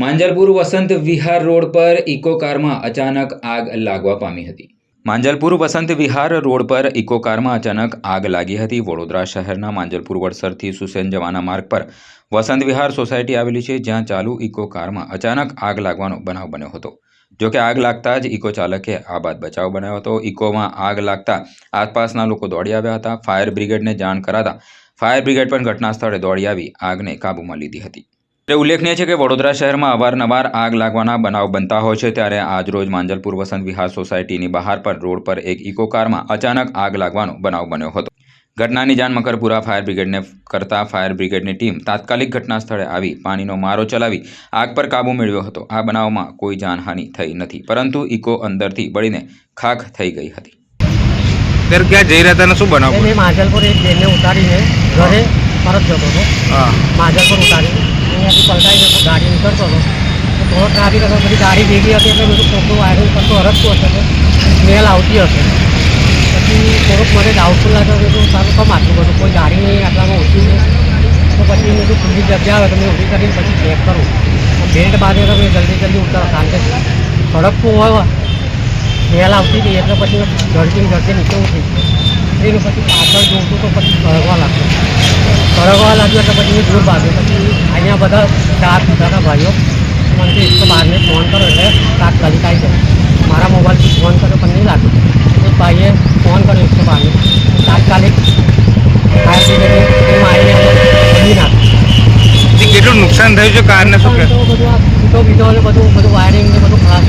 Manjalpur Vasant Vihar road પર eco કારમાં અચાનક આગ લાગવા પામી હતી. માંજલપુર વસંત વિહાર રોડ પર ઇકો કારમાં અચાનક આગ લાગી હતી. વડોદરા શહેરના માંજલપુર વડસરથી સુસેન જવાના માર્ગ પર વસંત વિહાર સોસાયટી આવેલી છે, જ્યાં ચાલુ ઇકો કારમાં અચાનક આગ લાગવાનો બનાવ બન્યો હતો. જોકે આગ લાગતા જ ઇકો ચાલકે આ બાદ બચાવ બનાવ્યો હતો. ઇકોમાં આગ લાગતા આસપાસના લોકો દોડી આવ્યા હતા. ફાયર બ્રિગેડને જાણ કરાતા ફાયર બ્રિગેડ પણ ઘટના સ્થળે દોડી આવી, આગને કાબૂમાં લીધી હતી. એટલે ઉલ્લેખનીય છે કે વડોદરા શહેરમાં અવારનવાર આગ લાગવાના બનાવ બનતા હોય છે ત્યારે આજરોજ માંજલપુર વસંત વિહાર સોસાયટીની બહાર પર રોડ પર એક ઇકો કારમાં અચાનક આગ લાગવાનો બનાવ બન્યો હતો. ઘટનાની જાણ મકરપુરા ફાયર બ્રિગેડને કરતા ફાયર બ્રિગેડની ટીમ તાત્કાલિક ઘટના સ્થળે આવી પાણીનો મારો ચલાવી આગ પર કાબૂ મેળવ્યો હતો. આ બનાવમાં કોઈ જાનહાનિ થઈ નથી પરંતુ ઇકો અંદરથી બળીને ખાખ થઈ ગઈ હતી. ત્યારે ક્યાં જઈ રહ્યા હતા શું બનાવ મેં માજલપુર એક બેનને ઉતારીને ઘરે પરત જતો હતો. હા માજલપુર ઉતારી અહીંયાથી પલટાઈને તો ગાડી નીકળતો હતો તો થોડો ટ્રાફિક હતો બધી ગાડી ભેગી હતી એટલે બધું કોકનું વાયરિંગ કરતો હરકતું હશે તો સ્મેલ આવતી હશે પછી થોડુંક મને ડાઉટફુલ લાગ્યો કે તું સારું કમ આટલું બધું કોઈ ગાડી નહીં આટલામાં ઓછી છે તો પછી મેં જો ખુલ્લી જગ્યા આવે તો મેં ઊભી કરીને પછી ચેક કરું બેલ્ટ બાંધે તો મેં જલ્દી જલ્દી ઉતરો કારણ કે સડકતું હોય સ્મેલ આવતી હતી એટલે પછી મેં ઝડપી ઝડપી નીચે ઉતરી ગયો એનું પછી પાછળ જોઉં તો પછી સળગવા લાગ્યું સળગવા લાગ્યું એટલે પછી મેં દૂર ભાગ્યો પછી બધા ચાર હતા ભાઈઓ. મને એકસો બારને ફોન કર્યો એટલે તાત્કાલિક આવી જાય મારા મોબાઈલથી ફોન કર્યો પણ નહીં લાગ્યું. એક ભાઈએ ફોન કર્યો એકસો બારને. તાત્કાલિક ફાયર બ્રિગેડ ટીમ આવીને નાખ્યું. કેટલું નુકસાન થયું છે કારને શું કે તો બધું આ સીટો બધું બધું વાયરિંગ ને બધું ખરાબ